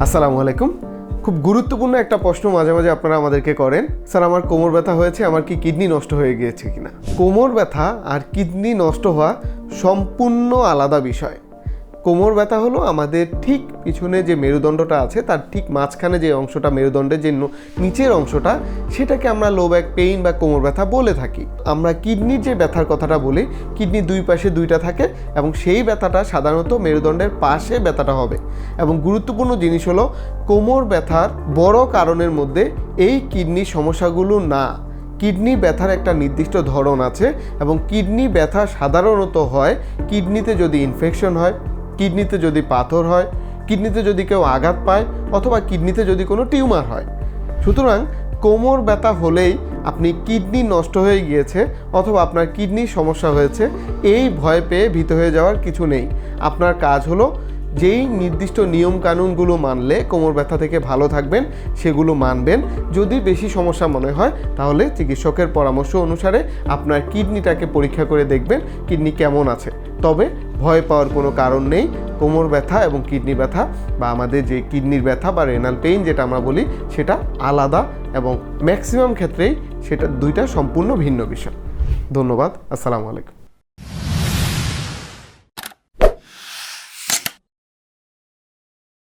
আসসালামু আলাইকুম। খুব গুরুত্বপূর্ণ একটা প্রশ্ন মাঝে মাঝে আপনারা আমাদেরকে করেন। স্যার, আমার কোমর ব্যথা হয়েছে, আমার কি কিডনি নষ্ট হয়ে গিয়েছে কিনা? কোমর ব্যথা আর কিডনি নষ্ট হওয়া সম্পূর্ণ আলাদা বিষয়। কোমর ব্যথা হলো, আমাদের ঠিক পিছনে যে মেরুদণ্ডটা আছে, তার ঠিক মাঝখানে যে অংশটা, মেরুদণ্ডের যে নিচের অংশটা, সেটাকে আমরা লো ব্যাক পেইন বা কোমর ব্যথা বলে থাকি। আমরা কিডনির যে ব্যথার কথাটা বলি কিডনি দুই পাশে দুইটা থাকে এবং সেই ব্যথাটা সাধারণত মেরুদণ্ডের পাশে ব্যথাটা হবে। এবং গুরুত্বপূর্ণ জিনিস হলো, কোমর ব্যথার বড় কারণের মধ্যে এই কিডনির সমস্যাগুলো না। কিডনি ব্যথার একটা নির্দিষ্ট ধরন আছে এবং কিডনি ব্যথা সাধারণত হয়, কিডনিতে যদি ইনফেকশন হয় কিডনিতে যদি পাথর হয়, কিডনিতে যদি কেউ আঘাত পায় অথবা কিডনিতে যদি কোনো টিউমার হয়। সুতরাং কোমর ব্যথা হলেই আপনি কিডনি নষ্ট হয়ে গিয়েছে অথবা আপনার কিডনির সমস্যা হয়েছে, এই ভয় পেয়ে ভীত হয়ে যাওয়ার কিছু নেই। আপনার কাজ হলো যেই নির্দিষ্ট নিয়ম কানুনগুলো মানলে কোমর ব্যথা থেকে ভালো থাকবেন, সেগুলো মানবেন। যদি বেশি সমস্যা মনে হয়, তাহলে চিকিৎসকের পরামর্শ অনুসারে আপনার কিডনিটাকে পরীক্ষা করে দেখবেন কিডনি কেমন আছে। তবে ভয় পাওয়ার কোনো কারণ নেই। কোমর ব্যথা এবং কিডনি ব্যথা বা আমাদের যে কিডনির ব্যথা বা রেনাল পেইন যেটা আমরা বলি, সেটা আলাদা এবং ম্যাক্সিমাম ক্ষেত্রেই সেটা দুইটা সম্পূর্ণ ভিন্ন বিষয়। ধন্যবাদ। আসসালামু আলাইকুম।